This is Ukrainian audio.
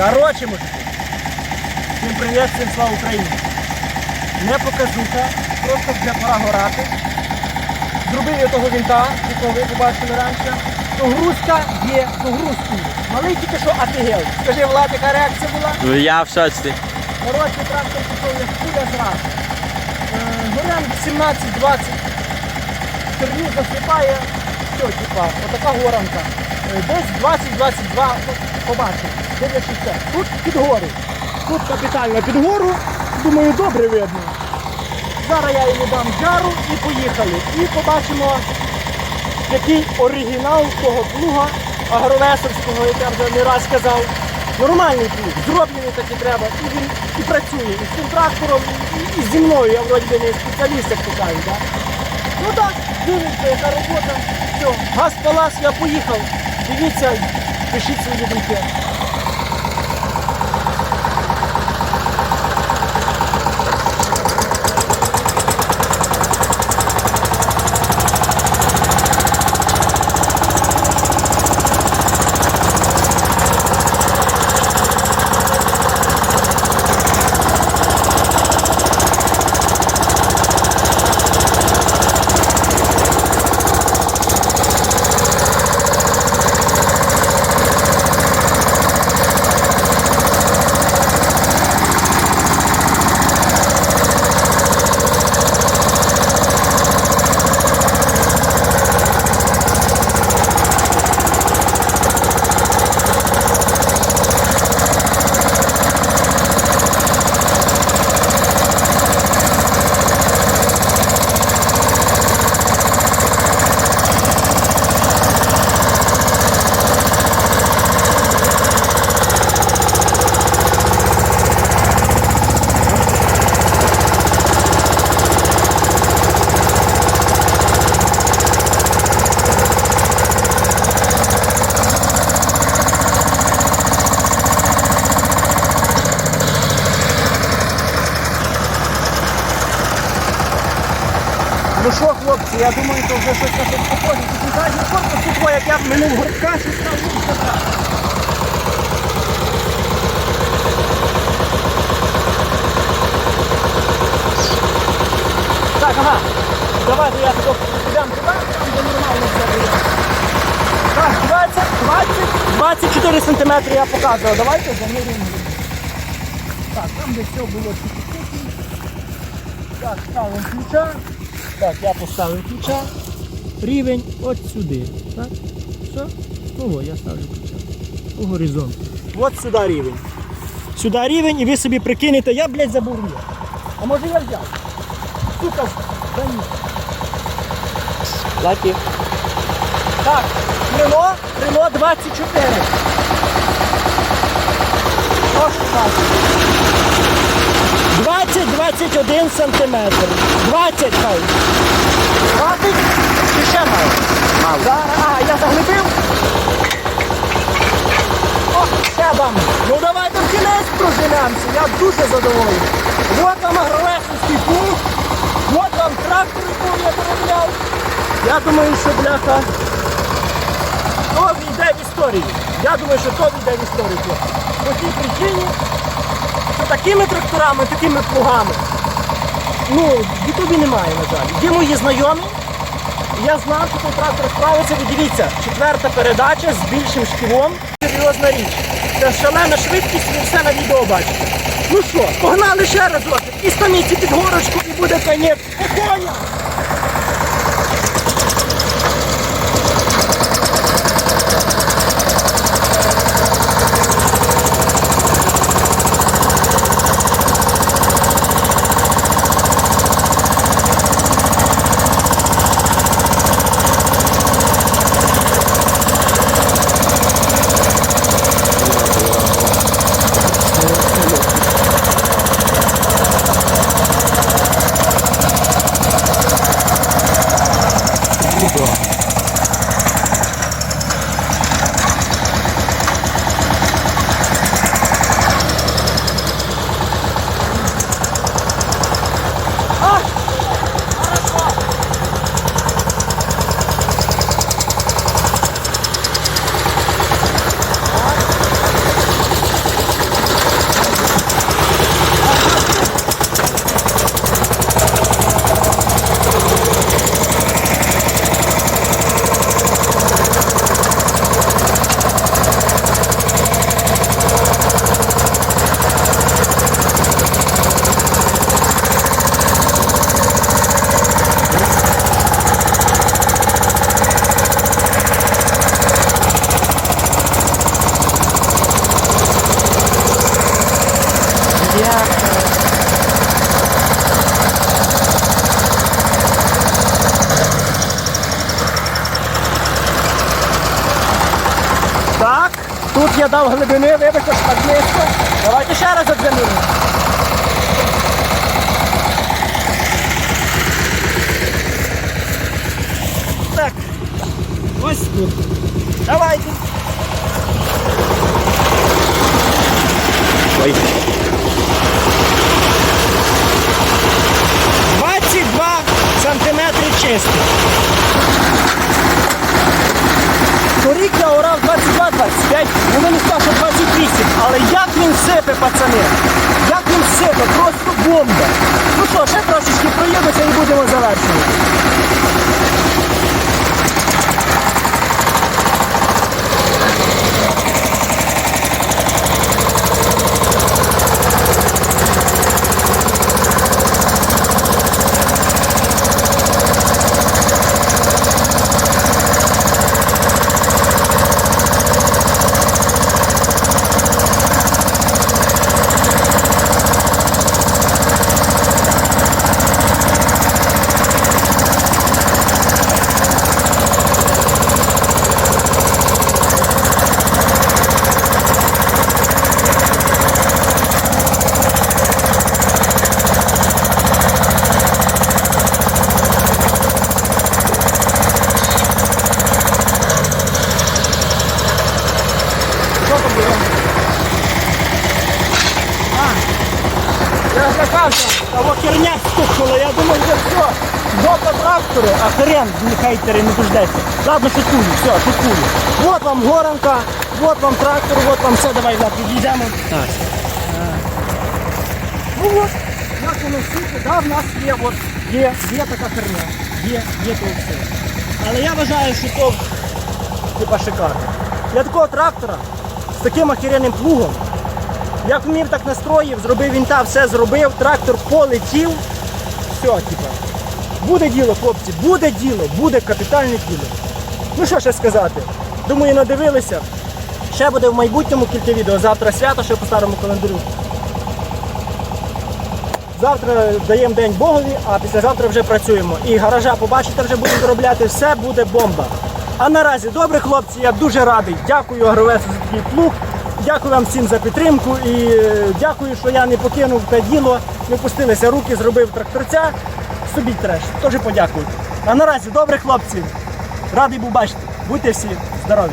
Коротше, мужики. Всім привіт, всім слава Україні. Не показуха, просто вже пора горати. Зробив я того вінта, якого ви побачили раніше. Догрузка є догрузкою. Малий тільки що офігел. Скажи, Влад, яка реакція була? Ну я в шоці. Коротше, трактор пішов як куля зразу. Горем 17-20. Терню засипає. Все, типа, отака горанка. Е, Десь 20-22, побачимо. Дивлячись це. Тут під гору. Тут капітально під гору. Думаю, добре видно. Зараз я йому дам жару і поїхали. І побачимо, який оригінал того плуга агровесовського, як я вже не раз казав. Нормальний плуг, зроблений так і треба. І він і працює. І з цим трактором, і, і зі мною. Я вроді не спеціаліст, як кажуть. Да? Ну так, дивіться, яка робота. Все, газ палас, я поїхав. Дивіться, пишіть свої думки. Ну що, хлопці, я думаю, то вже щось на щось похоже. Тут задній корпус тут, як я минув горбка, що став лучше брати. Так, ага. Давайте я тут підемо туди, там де нормально все буде. Так, 20, 20, 24 сантиметри я показував. Давайте замірюємо. Так, там де все було чуть-чуть. Так, ставимо ключа. Так, я поставив ключа, рівень от сюди. Так? Все, Ого, я ставлю ключа. По горизонту. От сюди рівень. Сюди рівень і ви собі прикинете, я, блядь, забурню. А може я взяв? Сука, да ні. Лакі. Так, Рено, Рено 24. Прошу так. 21 сантиметр. 20 хай. 20 чи ще мало? Зараз, а, я заглибив. О, ще вам. Ну давайте в кінець проженемося, я дуже задоволений. Вот вам агролесовський пункт, вот вам трактор, який я перевіряв. Я думаю, що бляха то війде в історію. Я думаю, що то війде в історію. По цій причині такими тракторами, такими плугами, ну, в Ютубі немає, на жаль. Є мої знайомі. Я знав, що той трактор справиться. Ви дивіться, четверта передача з більшим шкілом. Серйозна річ. Це шалена швидкість, ви все на відео бачите. Ну що, погнали ще разок. І станіться під горочку і буде конець. По конях! Тут я дав глибини, вибачте, що так близько. Давайте ще раз обзаміримо. Так. Ось тут. Давайте. Ой. 22 сантиметри чисті. Торік я орав 22-25, ну мені сказав, що 28. Але як він сипе, пацани? Як він сипе? Просто бомба. Ну що, ще трошечки проїдемося і будемо завершувати. Що там було? А, я злякався, того херня стукнула, я думав, що все, жопа а хрен, хейтери, не дождеться. Ладно, шуткую, все, шуткую. Вот вам горанка, вот вам трактор, вот вам все, давай Влад, підійдемо. Так. Ну от, як воно всюди, да, в нас є, от, є, є така херня, є, є то все. Але я вважаю, що то типа шикарно. Для такого трактора з таким охеренним плугом, як вмів, так настроїв, зробив вінта, все зробив, трактор полетів, все, типа. Буде діло, хлопці, буде діло, буде капітальне діло. Ну що ще сказати? Думаю, надивилися. Ще буде в майбутньому кілька відео. Завтра свято, ще по старому календарю. Завтра даємо день Богові, а післязавтра вже працюємо. І гаража побачите, вже будемо доробляти, все буде бомба. А наразі, добре, хлопці, я дуже радий. Дякую Агровесу за такий плуг. Дякую вам всім за підтримку і е, дякую, що я не покинув те діло, не пустилися руки, зробив тракторця. Собі треш. Теж подякують. А наразі, добре, хлопці. Радий був бачити. Будьте всі здорові.